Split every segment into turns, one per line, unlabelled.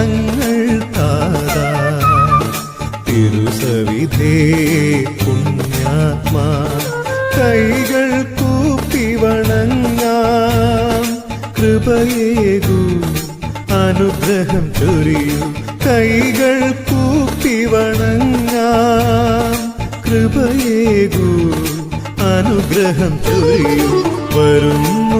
ഞങ്ങൾ താതാ തിരുസവിധേ പുണ്യാത്മാ കൈകൾ കൂപ്പി വണങ്ങാം. കൃപയേകൂ അനുഗ്രഹം ചൊരിയൂ കൈകൾ കൂപ്പി വണങ്ങാം. കൃപയേകൂ അനുഗ്രഹം ചൊരിയൂ വരുന്നു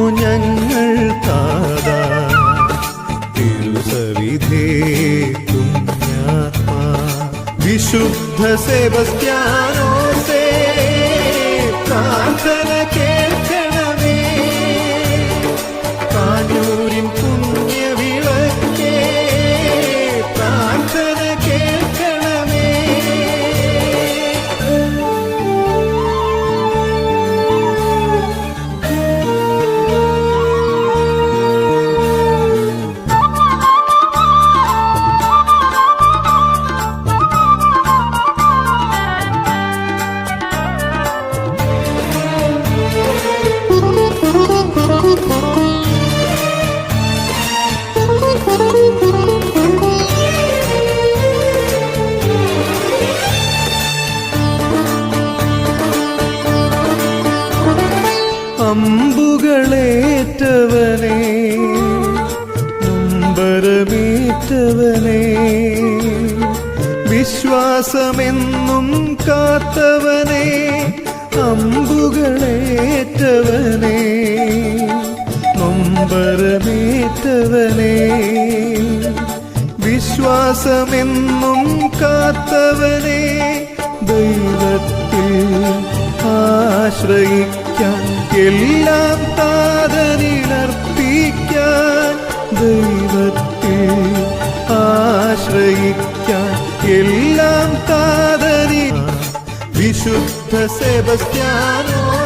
വിശുദ്ധ സെബസ്ത്യാനോസേ പ്രാർത്ഥന കേൾക്കണമേ നമ്പരമേറ്റവനെ വിശ്വാസമെന്നും കാത്തവനെ. അമ്പുകളേറ്റവനെ. നൊമ്പരമേറ്റവനെ. വിശ്വാസമെന്നും കാത്തവനെ. ദൈവത്തിൽ ആശ്രയിക്കാൻ എല്ലാം താതനിലർപ്പിക്കാൻ ദൈവത്തിൽ വിശുദ്ധ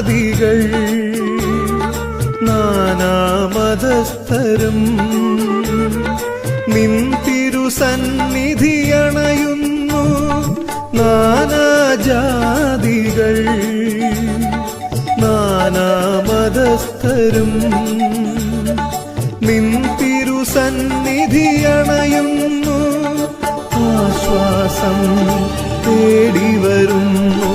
നാനാജാതികൾ നാനാമതസ്ഥരും നിൻ തിരുസന്നിധിയണയുന്നു നാനാജാതികൾ നാനാമതസ്ഥരും നിൻ തിരുസന്നിധിയണയുന്നു ആശ്വാസം തേടി വരുന്നു.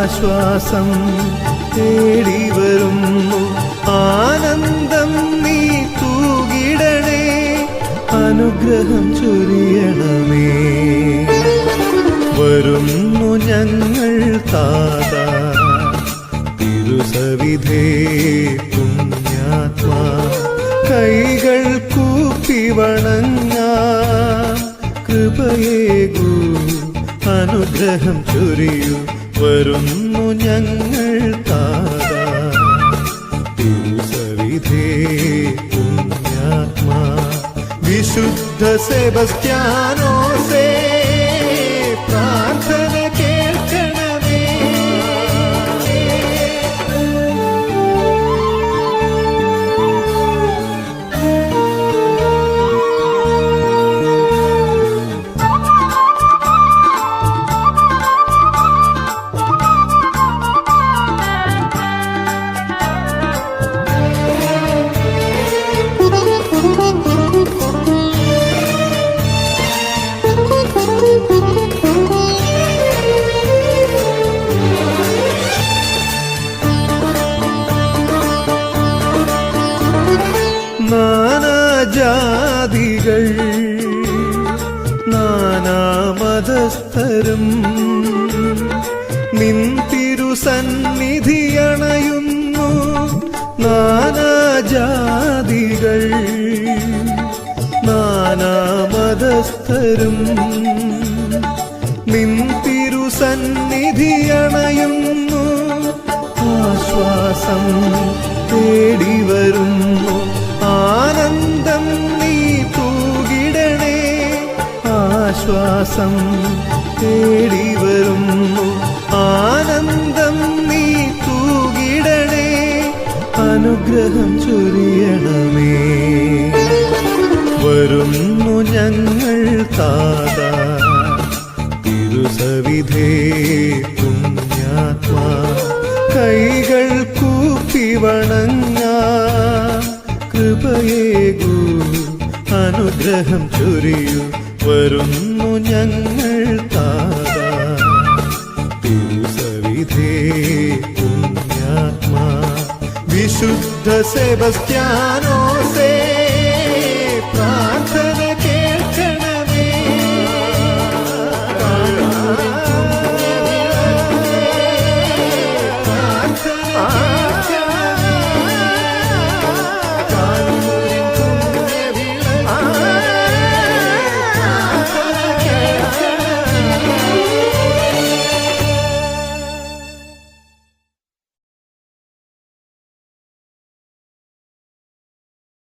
ആശ്വാസം തേടി വരുന്നു. ആനന്ദം നീ തൂകിടണേ. അനുഗ്രഹം ചൊരിയണമേ. വരുന്നു ഞങ്ങൾ താത. തിരുസവിധേ പുണ്യാത്മാ. കൈകൾ കൂപ്പി വണങ്ങ. കൃപയേകൂ അനുഗ്രഹം ചൊരിയൂ. വരുന്നു ഞങ്ങൾ താതാ. തിരുസവിധേ പുണ്യാത്മാ. വിശുദ്ധ സെബസ്ത്യാനോസേ. നാനാജാതികൾ നാനാമതസ്ഥരും നിൻ തിരുസന്നിധിയണയുന്നു നാനാജാതികൾ നാനാമതസ്ഥരും നിൻ തിരുസന്നിധിയണയുന്നു ആശ്വാസം തേടി വരുന്നു ആനന്ദം ആശ്വാസം തേടി വരുന്നു. ആനന്ദം നീ തൂകിടണേ അനുഗ്രഹം ചൊരിയണമേ. വരുന്നു ഞങ്ങൾ താതാ തിരുസവിധേ പുണ്യാത്മാ. കൈകൾ കൂപ്പി വണങ്ങ കൃപയേകൂ അനുഗ്രഹം ചൊരിയൂ. വരുന്നു ഞങ്ങൾ താതാ തിരുസവിധേ പുണ്യാത്മാ. വിശുദ്ധ സെബസ്ത്യാനോസേ